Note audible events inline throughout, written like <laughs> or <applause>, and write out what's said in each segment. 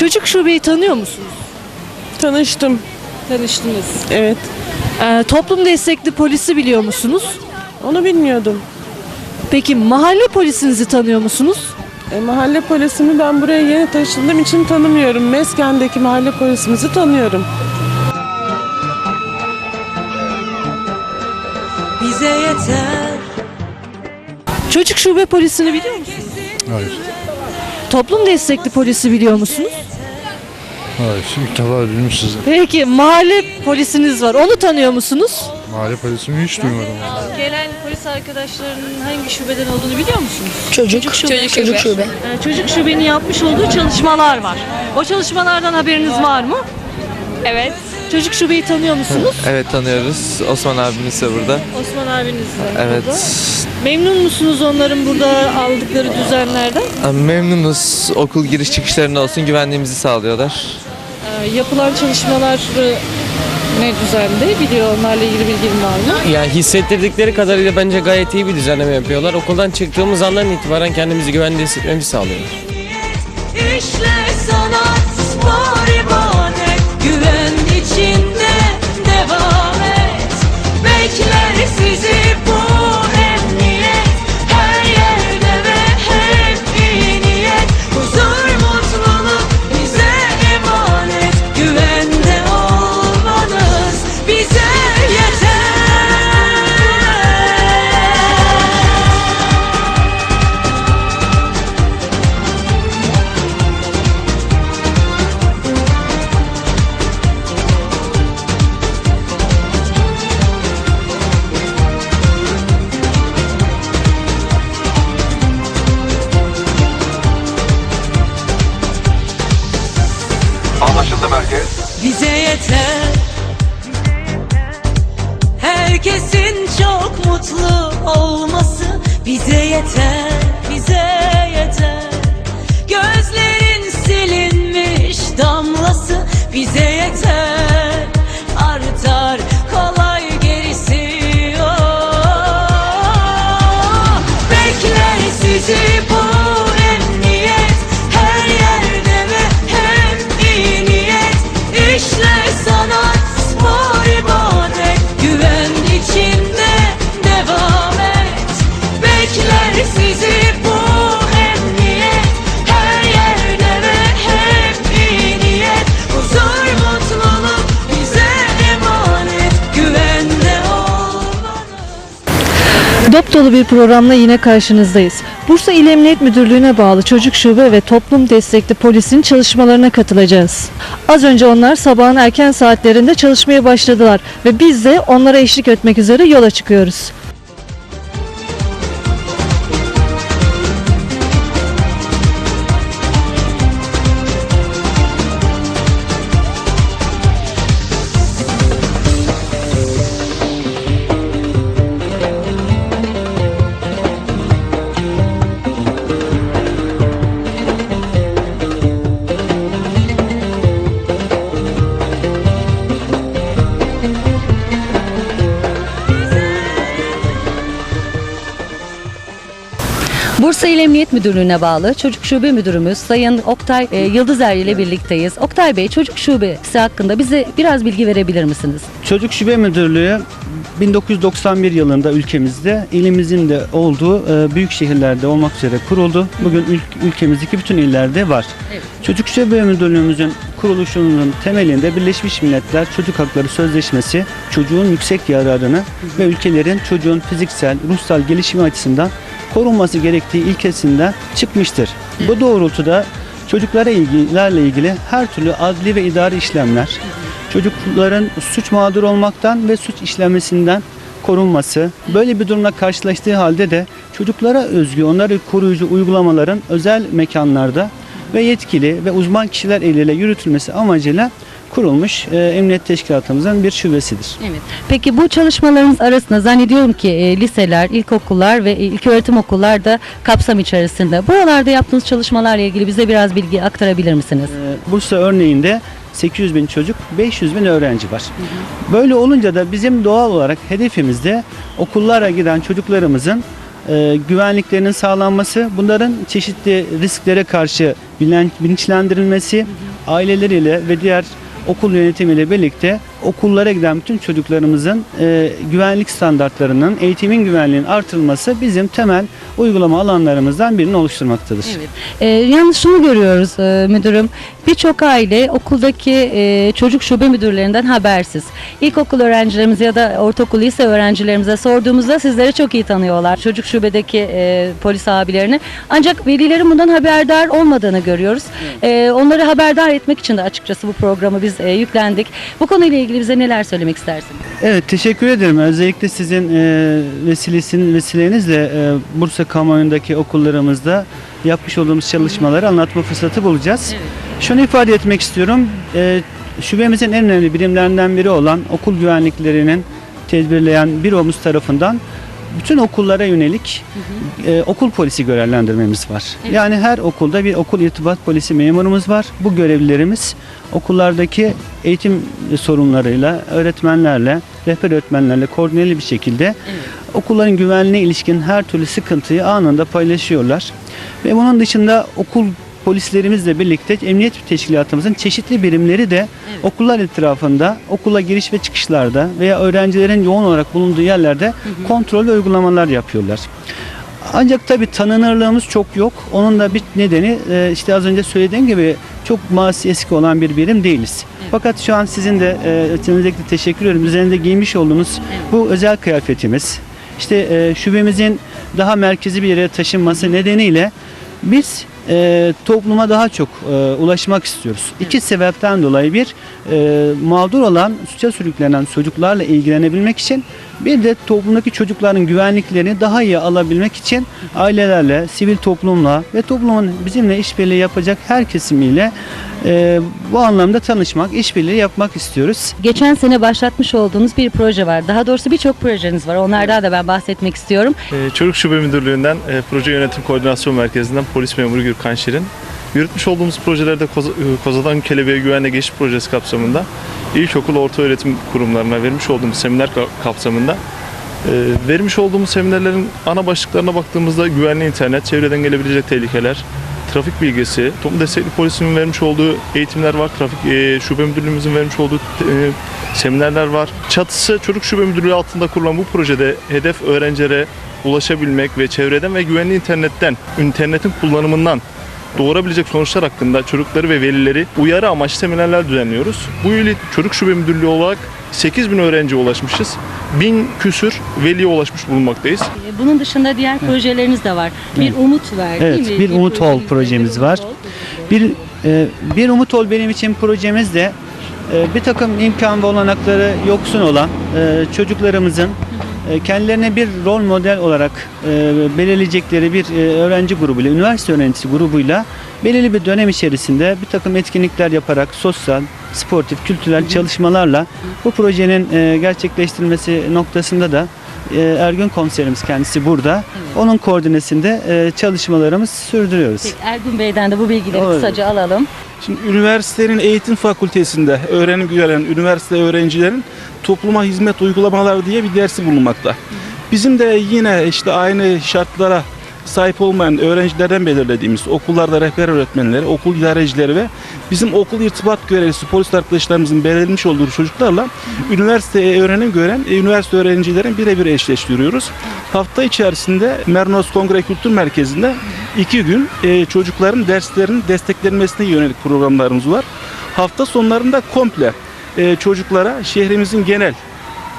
Çocuk şubeyi tanıyor musunuz? Tanıştım. Tanıştınız. Evet. Ee, toplum destekli polisi biliyor musunuz? Onu bilmiyordum. Peki mahalle polisinizi tanıyor musunuz? E, mahalle polisini ben buraya yeni taşındığım için tanımıyorum. Mesken'deki mahalle polisimizi tanıyorum. bize yeter. Çocuk şube polisini biliyor musunuz? Hayır. Toplum destekli polisi biliyor musunuz? Hayır. İlk defa duydum sizi. Peki mahalle polisiniz var. Onu tanıyor musunuz? Mahalle polisini hiç duymadım. Gelen polis arkadaşlarının hangi şubeden olduğunu biliyor musunuz? Çocuk, şube. çocuk şube. Ee, çocuk şubenin yapmış olduğu çalışmalar var. O çalışmalardan haberiniz var mı? Evet. Çocuk şubeyi tanıyor musunuz? <laughs> Evet tanıyoruz. Osman abimiz de burada. Osman abiniz de Evet. burada. Memnun musunuz onların burada aldıkları düzenlerden? Memnunuz. Okul giriş çıkışlarında olsun güvenliğimizi sağlıyorlar. Ee, yapılan çalışmalar e, ne düzende biliyor onlarla ilgili bilgin var mı? Ya hissettirdikleri kadarıyla bence gayet iyi bir düzenleme yapıyorlar. Okuldan çıktığımız andan itibaren kendimizi güvende hissetmemizi sağlıyorlar. İşler sanat, spor, içinde devam Herkesin çok mutlu olması bize yeter, bize yeter. Gözlerin silinmiş damlası bize yeter Dop dolu bir programla yine karşınızdayız. Bursa İl Emniyet Müdürlüğü'ne bağlı Çocuk Şube ve Toplum Destekli Polis'in çalışmalarına katılacağız. Az önce onlar sabahın erken saatlerinde çalışmaya başladılar ve biz de onlara eşlik etmek üzere yola çıkıyoruz. Bursa İl Emniyet Müdürlüğü'ne bağlı Çocuk Şube Müdürümüz Sayın Oktay e, Yıldızer ile birlikteyiz. Oktay Bey Çocuk Şubesi hakkında bize biraz bilgi verebilir misiniz? Çocuk Şube Müdürlüğü 1991 yılında ülkemizde ilimizin de olduğu e, büyük şehirlerde olmak üzere kuruldu. Bugün ül- ülkemizdeki bütün illerde var. Evet. Çocuk Şube Müdürlüğümüzün kuruluşunun temelinde Birleşmiş Milletler Çocuk Hakları Sözleşmesi çocuğun yüksek yararını ve ülkelerin çocuğun fiziksel, ruhsal gelişimi açısından korunması gerektiği ilkesinden çıkmıştır. Bu doğrultuda çocuklara ilgilerle ilgili her türlü adli ve idari işlemler, çocukların suç mağdur olmaktan ve suç işlemesinden korunması, böyle bir durumla karşılaştığı halde de çocuklara özgü, onları koruyucu uygulamaların özel mekanlarda ve yetkili ve uzman kişiler eliyle yürütülmesi amacıyla kurulmuş e, emniyet teşkilatımızın bir şubesidir. Evet. Peki bu çalışmalarınız arasında zannediyorum ki e, liseler, ilkokullar ve e, ilköğretim okullar da kapsam içerisinde. Buralarda yaptığınız çalışmalarla ilgili bize biraz bilgi aktarabilir misiniz? E, Bursa örneğinde 800 bin çocuk, 500 bin öğrenci var. Böyle olunca da bizim doğal olarak hedefimizde okullara giden çocuklarımızın e, güvenliklerinin sağlanması, bunların çeşitli risklere karşı bilinçlendirilmesi, aileleriyle ve diğer okul yönetimiyle birlikte okullara giden bütün çocuklarımızın e, güvenlik standartlarının, eğitimin güvenliğinin artırılması bizim temel uygulama alanlarımızdan birini oluşturmaktadır. Ee, yalnız şunu görüyoruz e, müdürüm. Birçok aile okuldaki e, çocuk şube müdürlerinden habersiz. İlkokul öğrencilerimize ya da ortaokul lise öğrencilerimize sorduğumuzda sizleri çok iyi tanıyorlar. Çocuk şubedeki e, polis abilerini. Ancak velilerin bundan haberdar olmadığını görüyoruz. E, onları haberdar etmek için de açıkçası bu programı biz e, yüklendik. Bu konuyla ilgili bize neler söylemek istersiniz? Evet teşekkür ederim. Özellikle sizin e, vesilesin, vesilenizle e, Bursa kamuoyundaki okullarımızda yapmış olduğumuz çalışmaları anlatma fırsatı bulacağız. Şunu ifade etmek istiyorum. E, şubemizin en önemli birimlerinden biri olan okul güvenliklerinin tedbirleyen büromuz tarafından bütün okullara yönelik e, okul polisi görevlendirmemiz var. Yani her okulda bir okul irtibat polisi memurumuz var. Bu görevlilerimiz okullardaki eğitim sorunlarıyla, öğretmenlerle, rehber öğretmenlerle koordineli bir şekilde okulların güvenliğine ilişkin her türlü sıkıntıyı anında paylaşıyorlar. Ve bunun dışında okul polislerimizle birlikte emniyet teşkilatımızın çeşitli birimleri de okullar etrafında, okula giriş ve çıkışlarda veya öğrencilerin yoğun olarak bulunduğu yerlerde kontrol ve uygulamalar yapıyorlar. Ancak tabii tanınırlığımız çok yok. Onun da bir nedeni e, işte az önce söylediğim gibi çok masi eski olan bir birim değiliz. Fakat şu an sizin de e, özellikle teşekkür ederim. Üzerinde giymiş olduğunuz bu özel kıyafetimiz. İşte e, şubemizin daha merkezi bir yere taşınması nedeniyle biz e, topluma daha çok e, ulaşmak istiyoruz. İki sebepten dolayı bir e, mağdur olan suça sürüklenen çocuklarla ilgilenebilmek için bir de toplumdaki çocukların güvenliklerini daha iyi alabilmek için ailelerle, sivil toplumla ve toplumun bizimle işbirliği yapacak her kesimiyle e, bu anlamda tanışmak, işbirliği yapmak istiyoruz. Geçen sene başlatmış olduğunuz bir proje var. Daha doğrusu birçok projeniz var. Onlardan da ben bahsetmek istiyorum. Ee, Çocuk Şube Müdürlüğü'nden e, Proje Yönetim Koordinasyon Merkezi'nden polis memuru Gürkan Şirin. Yürütmüş olduğumuz projelerde Koza- e, Koza'dan Kelebeğe Güvenle Geçiş Projesi kapsamında ilkokul orta öğretim kurumlarına vermiş olduğumuz seminer ka- kapsamında e, vermiş olduğumuz seminerlerin ana başlıklarına baktığımızda güvenli internet, çevreden gelebilecek tehlikeler, trafik bilgisi, toplum destekli polisinin vermiş olduğu eğitimler var, trafik e, şube müdürlüğümüzün vermiş olduğu e, seminerler var. Çatısı çocuk şube müdürlüğü altında kurulan bu projede hedef öğrencilere ulaşabilmek ve çevreden ve güvenli internetten, internetin kullanımından doğurabilecek sonuçlar hakkında çocukları ve velileri uyarı amaçlı seminerler düzenliyoruz. Bu yıl çocuk şube müdürlüğü olarak 8 bin öğrenciye ulaşmışız. Bin küsür veliye ulaşmış bulunmaktayız. Ee, Bunun dışında diğer projeleriniz de var. Bir umut ver Evet, değil mi? bir Umut Ol projemiz bir var. Ol. Bir e, bir umut ol benim için projemiz de e, bir takım imkan ve olanakları yoksun olan e, çocuklarımızın e, kendilerine bir rol model olarak e, belirleyecekleri bir e, öğrenci grubuyla, üniversite öğrencisi grubuyla belirli bir dönem içerisinde bir takım etkinlikler yaparak sosyal, sportif, kültürel çalışmalarla bu projenin e, gerçekleştirilmesi noktasında da e, Ergün komiserimiz kendisi burada. Onun koordinesinde e, çalışmalarımız sürdürüyoruz. Peki, Ergun Bey'den de bu bilgileri Olur. kısaca alalım. Şimdi üniversitenin eğitim fakültesinde öğrenim gören üniversite öğrencilerin topluma hizmet uygulamaları diye bir dersi bulunmakta. Bizim de yine işte aynı şartlara sahip olmayan öğrencilerden belirlediğimiz okullarda rehber öğretmenleri, okul idarecileri ve bizim okul irtibat görevlisi polis arkadaşlarımızın belirlemiş olduğu çocuklarla üniversite öğrenim gören e, üniversite öğrencilerin birebir eşleştiriyoruz. Hafta içerisinde Mernos Kongre Kültür Merkezi'nde iki gün e, çocukların derslerinin desteklenmesine yönelik programlarımız var. Hafta sonlarında komple e, çocuklara şehrimizin genel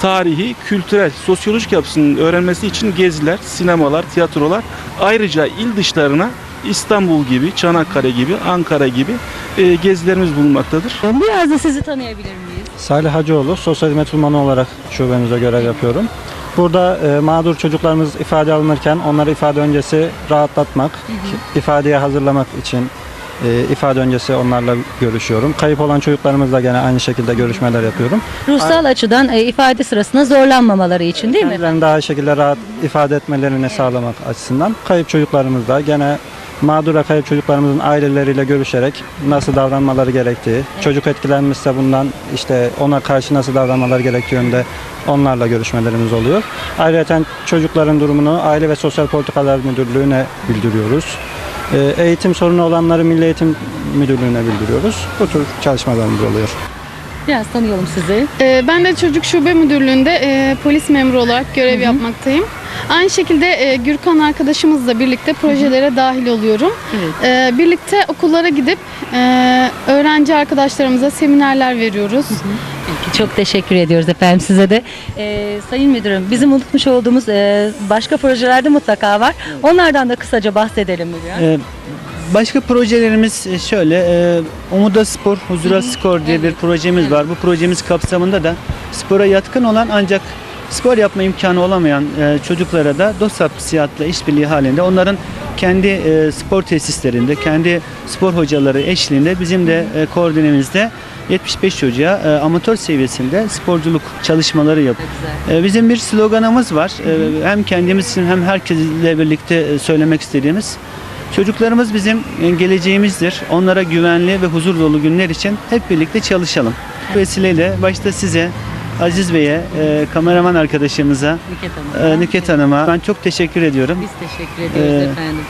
tarihi, kültürel, sosyolojik yapısının öğrenmesi için geziler, sinemalar, tiyatrolar ayrıca il dışlarına İstanbul gibi, Çanakkale gibi, Ankara gibi e, gezilerimiz bulunmaktadır. Biraz da sizi tanıyabilir miyiz? Salih Hacıoğlu, sosyal hizmet uzmanı olarak şubemizde görev yapıyorum. Burada e, mağdur çocuklarımız ifade alınırken onları ifade öncesi rahatlatmak, ifadeye hazırlamak için e, ifade öncesi onlarla görüşüyorum. Kayıp olan çocuklarımızla gene aynı şekilde görüşmeler yapıyorum. Ruhsal açıdan e, ifade sırasında zorlanmamaları için değil mi? Kendilerini daha iyi şekilde rahat ifade etmelerini sağlamak açısından kayıp çocuklarımızla gene mağdur ve kayıp çocuklarımızın aileleriyle görüşerek nasıl davranmaları gerektiği, çocuk etkilenmişse bundan işte ona karşı nasıl davranmaları gerektiği yönde onlarla görüşmelerimiz oluyor. Ayrıca çocukların durumunu Aile ve Sosyal Politikalar Müdürlüğü'ne bildiriyoruz. Ee, Eğitim sorunu olanları Milli Eğitim Müdürlüğü'ne bildiriyoruz. Bu tür çalışmalarımız oluyor. Biraz tanıyalım sizi. Ee, Ben de Çocuk Şube Müdürlüğü'nde e, polis memuru olarak görev yapmaktayım. Aynı şekilde e, Gürkan arkadaşımızla birlikte projelere dahil oluyorum. Ee, Birlikte okullara gidip e, öğrenci arkadaşlarımıza seminerler veriyoruz. Peki, çok teşekkür ediyoruz efendim size de. Ee, Sayın Müdürüm bizim unutmuş olduğumuz e, başka projelerde mutlaka var. Onlardan da kısaca bahsedelim mi? biraz? Ee, Başka projelerimiz e, şöyle, e, Umuda Spor, Huzura Skor diye bir projemiz var. Bu projemiz kapsamında da spora yatkın olan ancak spor yapma imkanı olamayan e, çocuklara da DOSAP Sihat'la işbirliği halinde onların kendi e, spor tesislerinde, kendi spor hocaları eşliğinde bizim de e, koordinemizde 75 çocuğa e, amatör seviyesinde sporculuk çalışmaları yap. E, bizim bir sloganımız var. E, hem kendimiz için hem herkesle birlikte e, söylemek istediğimiz Çocuklarımız bizim e, geleceğimizdir. Onlara güvenli ve huzur dolu günler için hep birlikte çalışalım. Bu vesileyle başta size, Aziz Bey'e, e, kameraman arkadaşımıza, Nüket Hanım. e, Nüket Hanım'a ben çok teşekkür ediyorum. Biz teşekkür ediyoruz Ee, efendim.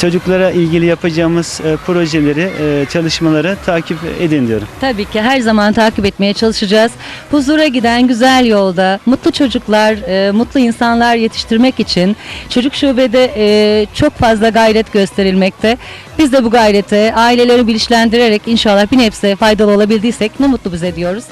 Çocuklara ilgili yapacağımız e, projeleri, e, çalışmaları takip edin diyorum. Tabii ki her zaman takip etmeye çalışacağız. Huzura giden güzel yolda mutlu çocuklar, e, mutlu insanlar yetiştirmek için çocuk şubede e, çok fazla gayret gösterilmekte. Biz de bu gayrete aileleri bilinçlendirerek inşallah bir nebze faydalı olabildiysek ne mutlu bize diyoruz.